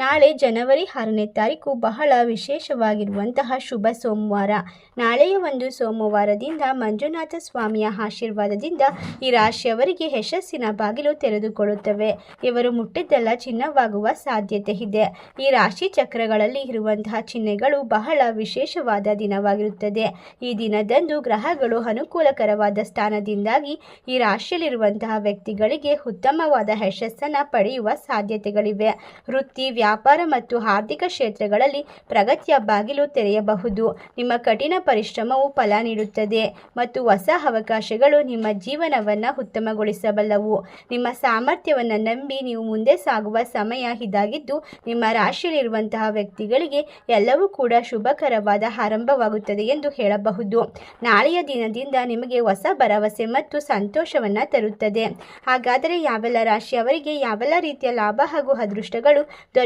ನಾಳೆ ಜನವರಿ ಆರನೇ ತಾರೀಕು ಬಹಳ ವಿಶೇಷವಾಗಿರುವಂತಹ ಶುಭ ಸೋಮವಾರ. ನಾಳೆಯ ಒಂದು ಸೋಮವಾರದಿಂದ ಮಂಜುನಾಥ ಸ್ವಾಮಿಯ ಆಶೀರ್ವಾದದಿಂದ ಈ ರಾಶಿಯವರಿಗೆ ಯಶಸ್ಸಿನ ಬಾಗಿಲು ತೆರೆದುಕೊಳ್ಳುತ್ತವೆ. ಇವರು ಮುಟ್ಟಿದ್ದೆಲ್ಲ ಚಿನ್ನವಾಗುವ ಸಾಧ್ಯತೆ ಇದೆ. ಈ ರಾಶಿ ಚಕ್ರಗಳಲ್ಲಿ ಇರುವಂತಹ ಚಿಹ್ನೆಗಳು ಬಹಳ ವಿಶೇಷವಾದ ದಿನವಾಗಿರುತ್ತದೆ. ಈ ದಿನದಂದು ಗ್ರಹಗಳು ಅನುಕೂಲಕರವಾದ ಸ್ಥಾನದಿಂದಾಗಿ ಈ ರಾಶಿಯಲ್ಲಿರುವಂತಹ ವ್ಯಕ್ತಿಗಳಿಗೆ ಉತ್ತಮವಾದ ಯಶಸ್ಸನ್ನು ಪಡೆಯುವ ಸಾಧ್ಯತೆಗಳಿವೆ. ವೃತ್ತಿ ವ್ಯಾಪಾರ ಮತ್ತು ಆರ್ಥಿಕ ಕ್ಷೇತ್ರಗಳಲ್ಲಿ ಪ್ರಗತಿಯ ಬಾಗಿಲು ತೆರೆಯಬಹುದು. ನಿಮ್ಮ ಕಠಿಣ ಪರಿಶ್ರಮವು ಫಲ ನೀಡುತ್ತದೆ ಮತ್ತು ಹೊಸ ಅವಕಾಶಗಳು ನಿಮ್ಮ ಜೀವನವನ್ನು ಉತ್ತಮಗೊಳಿಸಬಲ್ಲವು. ನಿಮ್ಮ ಸಾಮರ್ಥ್ಯವನ್ನು ನಂಬಿ ನೀವು ಮುಂದೆ ಸಾಗುವ ಸಮಯ ಇದಾಗಿದ್ದು, ನಿಮ್ಮ ರಾಶಿಯಲ್ಲಿರುವಂತಹ ವ್ಯಕ್ತಿಗಳಿಗೆ ಎಲ್ಲವೂ ಕೂಡ ಶುಭಕರವಾದ ಆರಂಭವಾಗುತ್ತದೆ ಎಂದು ಹೇಳಬಹುದು. ನಾಳೆಯ ದಿನದಿಂದ ನಿಮಗೆ ಹೊಸ ಭರವಸೆ ಮತ್ತು ಸಂತೋಷವನ್ನು ತರುತ್ತದೆ. ಹಾಗಾದರೆ ಯಾವೆಲ್ಲ ರಾಶಿಯವರಿಗೆ ಯಾವೆಲ್ಲ ರೀತಿಯ ಲಾಭ ಹಾಗೂ ಅದೃಷ್ಟಗಳು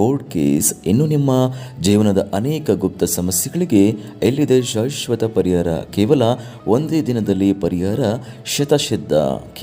ಕೋರ್ಟ್ ಕೇಸ್, ಇನ್ನು ನಿಮ್ಮ ಜೀವನದ ಅನೇಕ ಗುಪ್ತ ಸಮಸ್ಯೆಗಳಿಗೆ ಎಲ್ಲಿದೆ ಶಾಶ್ವತ ಪರಿಹಾರ? ಕೇವಲ ಒಂದೇ ದಿನದಲ್ಲಿ ಪರಿಹಾರ? ಶತಸಿದ್ಧ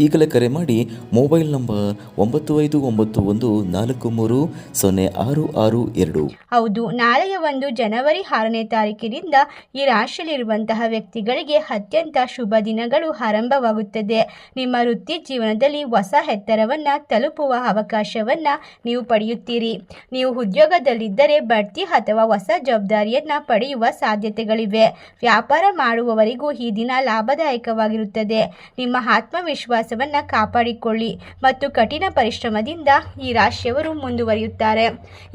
ಈಗಲೇ ಕರೆ ಮಾಡಿ ಮೊಬೈಲ್ ನಂಬರ್ ಒಂಬತ್ತು ಐದು ಒಂಬತ್ತು ಒಂದು ನಾಲ್ಕು ಮೂರು ಸೊನ್ನೆ ಆರು ಆರು ಎರಡು. ಹೌದು, ನಾಳೆಯ ಒಂದು ಜನವರಿ ಆರನೇ ತಾರೀಕಿನಿಂದ ಈ ರಾಶಿಯಲ್ಲಿರುವಂತಹ ವ್ಯಕ್ತಿಗಳಿಗೆ ಅತ್ಯಂತ ಶುಭ ದಿನಗಳು ಆರಂಭವಾಗುತ್ತದೆ. ನಿಮ್ಮ ವೃತ್ತಿ ಜೀವನದಲ್ಲಿ ಹೊಸ ಎತ್ತರವನ್ನು, ತಲುಪುವ ಅವಕಾಶವನ್ನು ನೀವು ಪಡೆಯುತ್ತೀರಿ. ನೀವು ಉದ್ಯೋಗದಲ್ಲಿದ್ದರೆ ಬಡ್ತಿ ಅಥವಾ ಹೊಸ ಜವಾಬ್ದಾರಿಯನ್ನು ಪಡೆಯುವ ಸಾಧ್ಯತೆಗಳಿವೆ. ವ್ಯಾಪಾರ ಮಾಡುವವರಿಗೂ ಈ ದಿನ ಲಾಭದಾಯಕವಾಗಿರುತ್ತದೆ. ನಿಮ್ಮ ಆತ್ಮವಿಶ್ವಾಸವನ್ನು ಕಾಪಾಡಿಕೊಳ್ಳಿ ಮತ್ತು ಕಠಿಣ ಪರಿಶ್ರಮದಿಂದ ಈ ರಾಶಿಯವರು ಮುಂದುವರಿಯುತ್ತಾರೆ.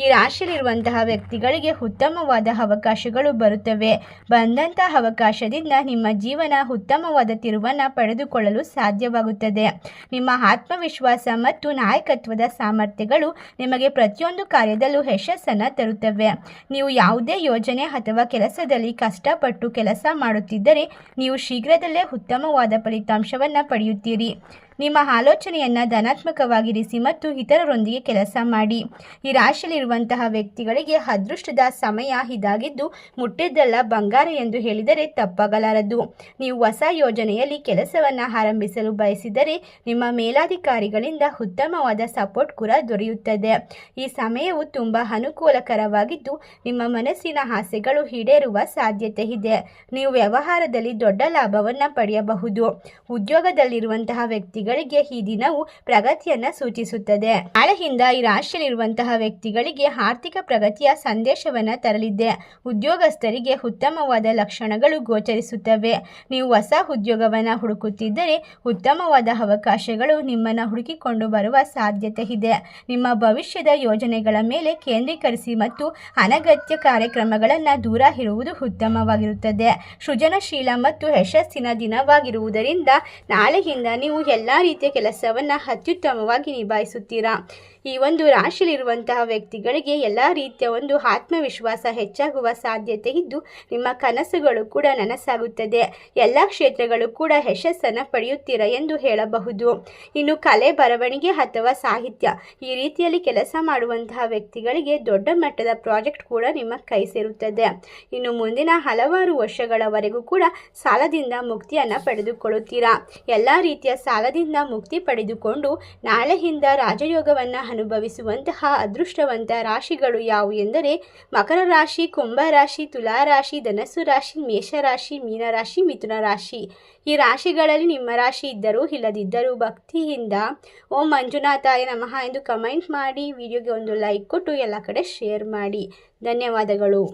ಈ ರಾಶಿಯಲ್ಲಿರುವಂತಹ ವ್ಯಕ್ತಿಗಳಿಗೆ ಉತ್ತಮವಾದ ಅವಕಾಶಗಳು ಬರುತ್ತವೆ. ಬಂದಂತಹ ಅವಕಾಶದಿಂದ ನಿಮ್ಮ ಜೀವನ ಉತ್ತಮವಾದ ತಿರುವನ್ನು ಪಡೆದುಕೊಳ್ಳಲು ಸಾಧ್ಯವಾಗುತ್ತದೆ. ನಿಮ್ಮ ಆತ್ಮವಿಶ್ವಾಸ ಮತ್ತು ನಾಯಕತ್ವದ ಸಾಮರ್ಥ್ಯಗಳು ನಿಮಗೆ ಪ್ರತಿಯೊಂದು ಕಾರ್ಯದಲ್ಲೂ ಯಶಸ್ಸನ್ನು ತರುತ್ತವೆ. ನೀವು ಯಾವುದೇ ಯೋಜನೆ ಅಥವಾ ಕೆಲಸದಲ್ಲಿ ಕಷ್ಟಪಟ್ಟು ಕೆಲಸ ಮಾಡುತ್ತಿದ್ದರೆ ನೀವು ಶೀಘ್ರದಲ್ಲೇ ಉತ್ತಮವಾದ ಫಲಿತಾಂಶವನ್ನು ಪಡೆಯುತ್ತೀರಿ. ನಿಮ್ಮ ಆಲೋಚನೆಯನ್ನು ಧನಾತ್ಮಕವಾಗಿರಿಸಿ ಮತ್ತು ಇತರರೊಂದಿಗೆ ಕೆಲಸ ಮಾಡಿ. ಈ ರಾಶಿಯಲ್ಲಿರುವಂತಹ ವ್ಯಕ್ತಿಗಳಿಗೆ ಅದೃಷ್ಟದ ಸಮಯ ಇದಾಗಿದ್ದು ಮುಟ್ಟಿದ್ದಲ್ಲ ಬಂಗಾರ ಎಂದು ಹೇಳಿದರೆ ತಪ್ಪಾಗಲಾರದು. ನೀವು ಹೊಸ ಯೋಜನೆಯಲ್ಲಿ ಕೆಲಸವನ್ನು ಆರಂಭಿಸಲು ಬಯಸಿದರೆ ನಿಮ್ಮ ಮೇಲಾಧಿಕಾರಿಗಳಿಂದ ಉತ್ತಮವಾದ ಸಪೋರ್ಟ್ ಕೂಡ ದೊರೆಯುತ್ತದೆ. ಈ ಸಮಯವು ತುಂಬ ಅನುಕೂಲಕರವಾಗಿದ್ದು ನಿಮ್ಮ ಮನಸ್ಸಿನ ಆಸೆಗಳು ಈಡೇರುವ ಸಾಧ್ಯತೆ ಇದೆ. ನೀವು ವ್ಯವಹಾರದಲ್ಲಿ ದೊಡ್ಡ ಲಾಭವನ್ನು ಪಡೆಯಬಹುದು. ಉದ್ಯೋಗದಲ್ಲಿರುವಂತಹ ವ್ಯಕ್ತಿಗಳಿಗೆ ಈ ದಿನವು ಪ್ರಗತಿಯನ್ನ ಸೂಚಿಸುತ್ತದೆ. ನಾಳೆಯಿಂದ ಈ ರಾಶಿಯಲ್ಲಿರುವಂತಹ ವ್ಯಕ್ತಿಗಳಿಗೆ ಆರ್ಥಿಕ ಪ್ರಗತಿಯ ಸಂದೇಶವನ್ನ ತರಲಿದೆ. ಉದ್ಯೋಗಸ್ಥರಿಗೆ ಉತ್ತಮವಾದ ಲಕ್ಷಣಗಳು ಗೋಚರಿಸುತ್ತವೆ. ನೀವು ಹೊಸ ಉದ್ಯೋಗವನ್ನ ಹುಡುಕುತ್ತಿದ್ದರೆ ಉತ್ತಮವಾದ ಅವಕಾಶಗಳು ನಿಮ್ಮನ್ನ ಹುಡುಕಿಕೊಂಡು ಬರುವ ಸಾಧ್ಯತೆ ಇದೆ. ನಿಮ್ಮ ಭವಿಷ್ಯದ ಯೋಜನೆಗಳ ಮೇಲೆ ಕೇಂದ್ರೀಕರಿಸಿ ಮತ್ತು ಅನಗತ್ಯ ಕಾರ್ಯಕ್ರಮಗಳನ್ನು ದೂರ ಇರುವುದು ಉತ್ತಮವಾಗಿರುತ್ತದೆ. ಸೃಜನಶೀಲ ಮತ್ತು ಯಶಸ್ಸಿನ ದಿನವಾಗಿರುವುದರಿಂದ ನಾಳೆಯಿಂದ ನೀವು ಎಲ್ಲ ರೀತಿಯ ಕೆಲಸವನ್ನು ಅತ್ಯುತ್ತಮವಾಗಿ ನಿಭಾಯಿಸುತ್ತೀರಾ? ಈ ಒಂದು ರಾಶಿಯಲ್ಲಿರುವಂತಹ ವ್ಯಕ್ತಿಗಳಿಗೆ ಎಲ್ಲ ರೀತಿಯ ಒಂದು ಆತ್ಮವಿಶ್ವಾಸ ಹೆಚ್ಚಾಗುವ ಸಾಧ್ಯತೆ ಇದ್ದು, ನಿಮ್ಮ ಕನಸುಗಳು ಕೂಡ ನನಸಾಗುತ್ತದೆ. ಎಲ್ಲ ಕ್ಷೇತ್ರಗಳು ಕೂಡ ಯಶಸ್ಸನ್ನು ಪಡೆಯುತ್ತೀರಾ ಎಂದು ಹೇಳಬಹುದು. ಇನ್ನು ಕಲೆ ಬರವಣಿಗೆ ಅಥವಾ ಸಾಹಿತ್ಯ, ಈ ರೀತಿಯಲ್ಲಿ ಕೆಲಸ ಮಾಡುವಂತಹ ವ್ಯಕ್ತಿಗಳಿಗೆ ದೊಡ್ಡ ಮಟ್ಟದ ಪ್ರಾಜೆಕ್ಟ್ ಕೂಡ ನಿಮ್ಮ ಕೈ ಸೇರುತ್ತದೆ. ಇನ್ನು ಮುಂದಿನ ಹಲವಾರು ವರ್ಷಗಳವರೆಗೂ ಕೂಡ ಸಾಲದಿಂದ ಮುಕ್ತಿಯನ್ನು ಪಡೆದುಕೊಳ್ಳುತ್ತೀರಾ? ಎಲ್ಲ ರೀತಿಯ ಸಾಲದಿಂದ ಮುಕ್ತಿ ಪಡೆದುಕೊಂಡು ನಾಳೆಯಿಂದ ರಾಜಯೋಗವನ್ನು ಅನುಭವಿಸುವಂತಹ ಅದೃಷ್ಟವಂತ ರಾಶಿಗಳು ಯಾವುವು ಎಂದರೆ ಮಕರ ರಾಶಿ, ಕುಂಭ ರಾಶಿ, ತುಲಾ ರಾಶಿ, ಧನಸ್ಸು ರಾಶಿ ಮೇಷರಾಶಿ ಮೀನರಾಶಿ ಮಿಥುನ ರಾಶಿ. ಈ ರಾಶಿಗಳಲ್ಲಿ ನಿಮ್ಮ ರಾಶಿ ಇದ್ದರೂ ಇಲ್ಲದಿದ್ದರೂ ಭಕ್ತಿಯಿಂದ ಓಂ ಮಂಜುನಾಥಾಯ ನಮಃ ಎಂದು ಕಮೆಂಟ್ ಮಾಡಿ, ವಿಡಿಯೋಗೆ ಒಂದು ಲೈಕ್ ಕೊಟ್ಟು ಎಲ್ಲ ಕಡೆ ಶೇರ್ ಮಾಡಿ. ಧನ್ಯವಾದಗಳು.